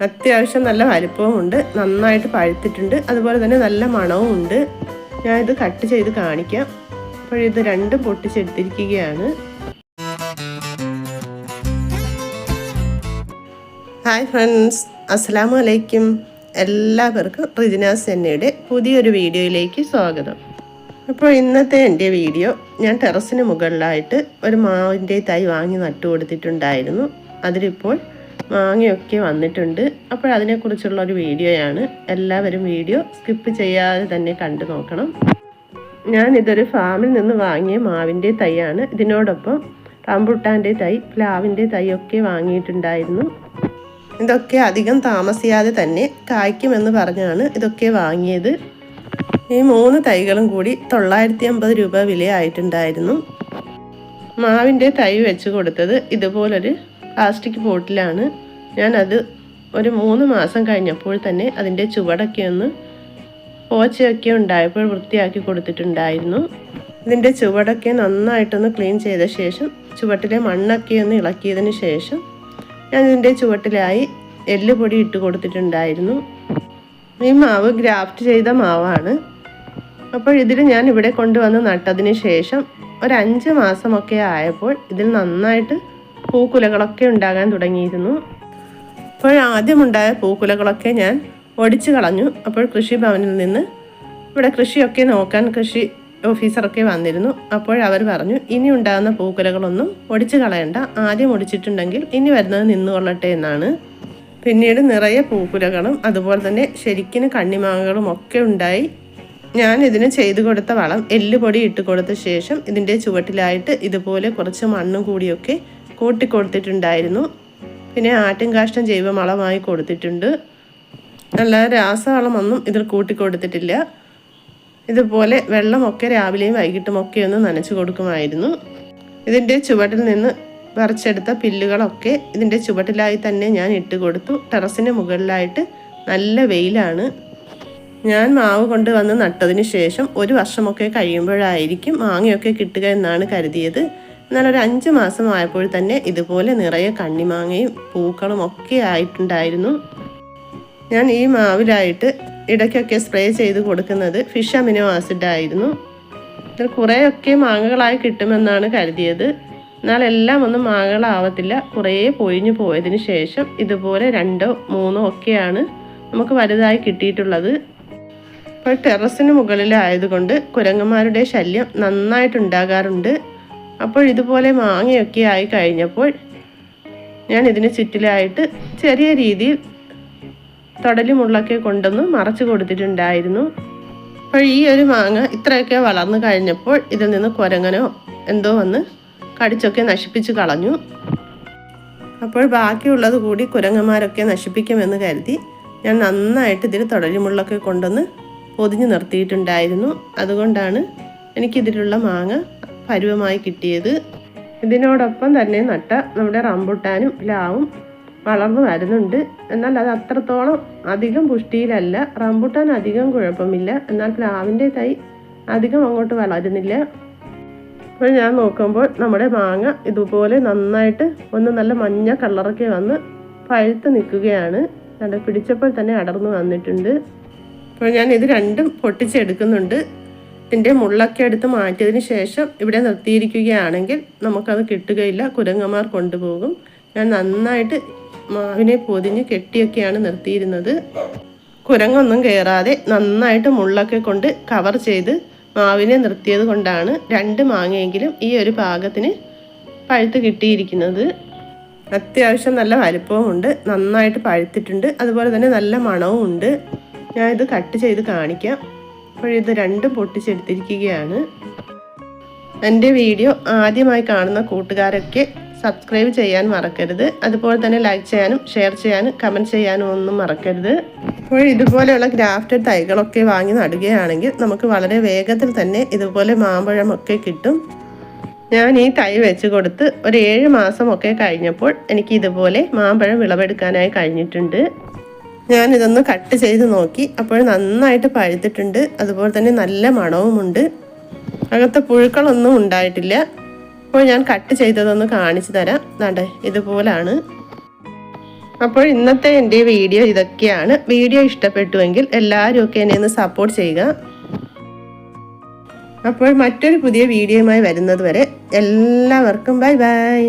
അത്യാവശ്യം നല്ല വലിപ്പവും ഉണ്ട്. നന്നായിട്ട് പഴുത്തിട്ടുണ്ട്. അതുപോലെ തന്നെ നല്ല മണവും ഉണ്ട്. ഞാനിത് കട്ട് ചെയ്ത് കാണിക്കാം. അപ്പോൾ ഇത് രണ്ടും പൊട്ടിച്ചെടുത്തിരിക്കുകയാണ്. Hi friends. അസ്സാം വലൈക്കും എല്ലാവർക്കും റിജിനാസ് സെന്നയുടെ പുതിയൊരു വീഡിയോയിലേക്ക് സ്വാഗതം. അപ്പോൾ ഇന്നത്തെ എന്റെ വീഡിയോ ഞാൻ ടെറസിന് മുകളിലായിട്ട് ഒരു മാവിന്റെ തൈ വാങ്ങി നട്ടു കൊടുത്തിട്ടുണ്ടായിരുന്നു അതിലിപ്പോൾ മാങ്ങയൊക്കെ വന്നിട്ടുണ്ട്. അപ്പോൾ അതിനെക്കുറിച്ചുള്ള ഒരു വീഡിയോയാണ്. എല്ലാവരും വീഡിയോ സ്കിപ്പ് ചെയ്യാതെ തന്നെ കണ്ടു നോക്കണം. ഞാൻ ഇതൊരു ഫാമിൽ നിന്ന് വാങ്ങിയ മാവിന്റെ തൈയാണ്. ഇതിനോടൊപ്പം റംബുട്ടാന്റെ തൈ പ്ലാവിന്റെ തൈയൊക്കെ വാങ്ങിയിട്ടുണ്ടായിരുന്നു. ഇതൊക്കെ അധികം താമസിയാതെ തന്നെ കായ്ക്കുമെന്ന് പറഞ്ഞാണ് ഇതൊക്കെ വാങ്ങിയത്. ഈ മൂന്ന് തൈകളും കൂടി തൊള്ളായിരത്തി അമ്പത് രൂപ വിലയായിട്ടുണ്ടായിരുന്നു. മാവിന്റെ തൈ വെച്ച് കൊടുത്തത് ഇതുപോലൊരു പ്ലാസ്റ്റിക് പോട്ടിലാണ് ഞാനത് ഒരു മൂന്ന് മാസം കഴിഞ്ഞപ്പോൾ തന്നെ അതിന്റെ ചുവടൊക്കെ ഒന്ന് പോച്ചയൊക്കെ ഉണ്ടായപ്പോൾ വൃത്തിയാക്കി കൊടുത്തിട്ടുണ്ടായിരുന്നു. ഇതിന്റെ ചുവടൊക്കെ നന്നായിട്ടൊന്ന് ക്ലീൻ ചെയ്ത ശേഷം ചുവട്ടിലെ മണ്ണൊക്കെ ഒന്ന് ഇളക്കിയതിന് ശേഷം ഞാൻ ഇതിന്റെ ചുവട്ടിലായി എല്ലുപൊടി ഇട്ട് കൊടുത്തിട്ടുണ്ടായിരുന്നു. ഈ മാവ് ഗ്രാഫ്റ്റ് ചെയ്ത മാവാണ്. അപ്പോൾ ഇതിൽ ഞാൻ ഇവിടെ കൊണ്ടുവന്ന് നട്ടതിന് ശേഷം ഒരു അഞ്ച് മാസമൊക്കെ ആയപ്പോൾ ഇതിൽ നന്നായിട്ട് പൂക്കുലകളൊക്കെ ഉണ്ടാകാൻ തുടങ്ങിയിരുന്നു. അപ്പോൾ ആദ്യമുണ്ടായ പൂക്കുലകളൊക്കെ ഞാൻ ഒടിച്ചു കളഞ്ഞു. അപ്പോൾ കൃഷിഭവനിൽ നിന്ന് ഇവിടെ കൃഷിയൊക്കെ നോക്കാൻ കൃഷി ഓഫീസറൊക്കെ വന്നിരുന്നു. അപ്പോഴവർ പറഞ്ഞു ഇനി ഉണ്ടാകുന്ന പൂക്കുലകളൊന്നും ഒടിച്ചു കളയണ്ട. ആദ്യം ഒടിച്ചിട്ടുണ്ടെങ്കിൽ ഇനി വരുന്നത് നിന്നുകൊള്ളട്ടെ എന്നാണ്. പിന്നീട് നിറയെ പൂക്കുലകളും അതുപോലെ തന്നെ ശരിക്കിന് കണ്ണിമാങ്ങകളും ഒക്കെ ഉണ്ടായി. ഞാൻ ഇതിന് ചെയ്തു കൊടുത്ത വളം എല്ലുപൊടി ഇട്ട് കൊടുത്ത ശേഷം ഇതിന്റെ ചുവട്ടിലായിട്ട് ഇതുപോലെ കുറച്ച് മണ്ണും കൂടിയൊക്കെ കൂട്ടിക്കൊടുത്തിട്ടുണ്ടായിരുന്നു. പിന്നെ ആറ്റും കാഷ്ടം ജൈവവളമായി കൊടുത്തിട്ടുണ്ട്. നല്ല രാസവളമൊന്നും ഇതിൽ കൂട്ടിക്കൊടുത്തിട്ടില്ല ഇതുപോലെ വെള്ളമൊക്കെ രാവിലെയും വൈകിട്ടും ഒക്കെ ഒന്ന് നനച്ചു കൊടുക്കുമായിരുന്നു. ഇതിന്റെ ചുവട്ടിൽ നിന്ന് പറിച്ചെടുത്ത പില്ലുകളൊക്കെ ഇതിന്റെ ചുവട്ടിലായി തന്നെ ഞാൻ ഇട്ട് കൊടുത്തു. ടെറസിന് മുകളിലായിട്ട് നല്ല വെയിലാണ്. ഞാൻ മാവ് കൊണ്ട് വന്ന് നട്ടതിന് ശേഷം ഒരു വർഷമൊക്കെ കഴിയുമ്പോഴായിരിക്കും മാങ്ങയൊക്കെ കിട്ടുക എന്നാണ് കരുതിയത്. എന്നാൽ ഒരു അഞ്ച് മാസം ആയപ്പോൾ തന്നെ ഇതുപോലെ നിറയെ കണ്ണിമാങ്ങയും പൂക്കളും ഒക്കെ ആയിട്ടുണ്ടായിരുന്നു. ഞാൻ ഈ മാവിലായിട്ട് ഇടയ്ക്കൊക്കെ സ്പ്രേ ചെയ്ത് കൊടുക്കുന്നത് ഫിഷ് അമിനോ ആസിഡ് ആയിരുന്നു. ഇതിൽ കുറേയൊക്കെ മാങ്ങകളായി കിട്ടുമെന്നാണ് കരുതിയത്. എന്നാൽ എല്ലാം ഒന്നും മാങ്ങകളാവത്തില്ല. കുറേ പൊഴിഞ്ഞു പോയതിന് ശേഷം ഇതുപോലെ രണ്ടോ മൂന്നോ ഒക്കെയാണ് നമുക്ക് വലുതായി കിട്ടിയിട്ടുള്ളത്. ഇപ്പോൾ ടെറസിന് മുകളിലായതുകൊണ്ട് കുരങ്ങന്മാരുടെ ശല്യം നന്നായിട്ടുണ്ടാകാറുണ്ട്. അപ്പോൾ ഇതുപോലെ മാങ്ങയൊക്കെ ആയി കഴിഞ്ഞപ്പോൾ ഞാൻ ഇതിന് ചുറ്റിലായിട്ട് ചെറിയ രീതിയിൽ തൊടലുമുള്ളൊക്കെ കൊണ്ടൊന്ന് മറച്ചു കൊടുത്തിട്ടുണ്ടായിരുന്നു. അപ്പോൾ ഈ ഒരു മാങ്ങ ഇത്രയൊക്കെ വളർന്നു കഴിഞ്ഞപ്പോൾ ഇതിൽ നിന്ന് കുരങ്ങനോ എന്തോ വന്ന് കടിച്ചൊക്കെ നശിപ്പിച്ച് കളഞ്ഞു. അപ്പോൾ ബാക്കിയുള്ളത് കൂടി കുരങ്ങന്മാരൊക്കെ നശിപ്പിക്കുമെന്ന് കരുതി ഞാൻ നന്നായിട്ട് ഇതിൽ തൊടലുമുള്ളൊക്കെ കൊണ്ടൊന്ന് പൊതിഞ്ഞു നിർത്തിയിട്ടുണ്ടായിരുന്നു. അതുകൊണ്ടാണ് എനിക്കിതിലുള്ള മാങ്ങ പരുവമായി കിട്ടിയത്. ഇതിനോടൊപ്പം തന്നെ നട്ട നമ്മുടെ റംബുട്ടാനും പ്ലാവും വളർന്നു വരുന്നുണ്ട്. എന്നാൽ അത് അത്രത്തോളം അധികം പുഷ്ടിയിലല്ല. റംബുട്ടാൻ അധികം കുഴപ്പമില്ല. എന്നാൽ പ്ലാവിന്റെ തൈ അധികം അങ്ങോട്ട് വളരുന്നില്ല. അപ്പോൾ ഞാൻ നോക്കുമ്പോൾ നമ്മുടെ മാങ്ങ ഇതുപോലെ നന്നായിട്ട് ഒന്ന് നല്ല മഞ്ഞ കളറൊക്കെ വന്ന് പഴുത്ത് നിൽക്കുകയാണ്. പിടിച്ചപ്പോൾ തന്നെ അടർന്നു വന്നിട്ടുണ്ട്. അപ്പോൾ ഞാൻ ഇത് രണ്ടും പൊട്ടിച്ചെടുക്കുന്നുണ്ട്. ഇതിന്റെ മുള്ളൊക്കെ എടുത്ത് മാറ്റിയതിന് ശേഷം ഇവിടെ നിർത്തിയിരിക്കുകയാണെങ്കിൽ നമുക്കത് കിട്ടുകയില്ല. കുരങ്ങന്മാർ കൊണ്ടുപോകും. ഞാൻ നന്നായിട്ട് മാവിനെ പൊതിഞ്ഞ് കെട്ടിയൊക്കെയാണ് നിർത്തിയിരുന്നത്. കുരങ്ങൊന്നും കയറാതെ നന്നായിട്ട് മുള്ളൊക്കെ കൊണ്ട് കവർ ചെയ്ത് മാവിനെ നിർത്തിയത് കൊണ്ടാണ് രണ്ട് മാങ്ങയെങ്കിലും ഈ ഒരു പാകത്തിന് പഴുത്ത് കിട്ടിയിരിക്കുന്നത്. അത്യാവശ്യം നല്ല വലുപ്പവുമുണ്ട് നന്നായിട്ട് പഴുത്തിട്ടുണ്ട്. അതുപോലെ തന്നെ നല്ല മണവും ഉണ്ട്. ഞാനിത് കട്ട് ചെയ്ത് കാണിക്കാം. അപ്പോൾ ഇത് രണ്ടും പൊട്ടിച്ചെടുത്തിരിക്കുകയാണ്. എന്റെ വീഡിയോ ആദ്യമായി കാണുന്ന കൂട്ടുകാരൊക്കെ സബ്സ്ക്രൈബ് ചെയ്യാൻ മറക്കരുത്. അതുപോലെ തന്നെ ലൈക്ക് ചെയ്യാനും ഷെയർ ചെയ്യാനും കമന്റ് ചെയ്യാനും ഒന്നും മറക്കരുത്. അപ്പോൾ ഇതുപോലെയുള്ള ഗ്രാഫ്റ്റഡ് തൈകളൊക്കെ വാങ്ങി നടുകയാണെങ്കിൽ നമുക്ക് വളരെ വേഗത്തിൽ തന്നെ ഇതുപോലെ മാമ്പഴമൊക്കെ കിട്ടും. ഞാൻ ഈ തൈ വെച്ച് കൊടുത്ത് ഒരു ഏഴ് മാസമൊക്കെ കഴിഞ്ഞപ്പോൾ എനിക്ക് ഇതുപോലെ മാമ്പഴം വിളവെടുക്കാനായി കഴിഞ്ഞിട്ടുണ്ട്. ഞാൻ ഇതൊന്ന് കട്ട് ചെയ്ത് നോക്കി. അപ്പോൾ നന്നായിട്ട് പഴുത്തിട്ടുണ്ട്. അതുപോലെ തന്നെ നല്ല മണവുമുണ്ട്. അകത്തെ പുഴുക്കളൊന്നും ഉണ്ടായിട്ടില്ല. അപ്പോൾ ഞാൻ കട്ട് ചെയ്തതൊന്ന് കാണിച്ചു തരാം. നടേ ഇതുപോലാണ്. അപ്പോൾ ഇന്നത്തെ എന്റെ വീഡിയോ ഇതൊക്കെയാണ്. വീഡിയോ ഇഷ്ടപ്പെട്ടുവെങ്കിൽ എല്ലാവരും ഒക്കെ എന്നെ ഒന്ന് സപ്പോർട്ട് ചെയ്യുക. അപ്പോൾ മറ്റൊരു പുതിയ വീഡിയോയുമായി വരുന്നത് വരെ എല്ലാവർക്കും ബൈ ബൈ.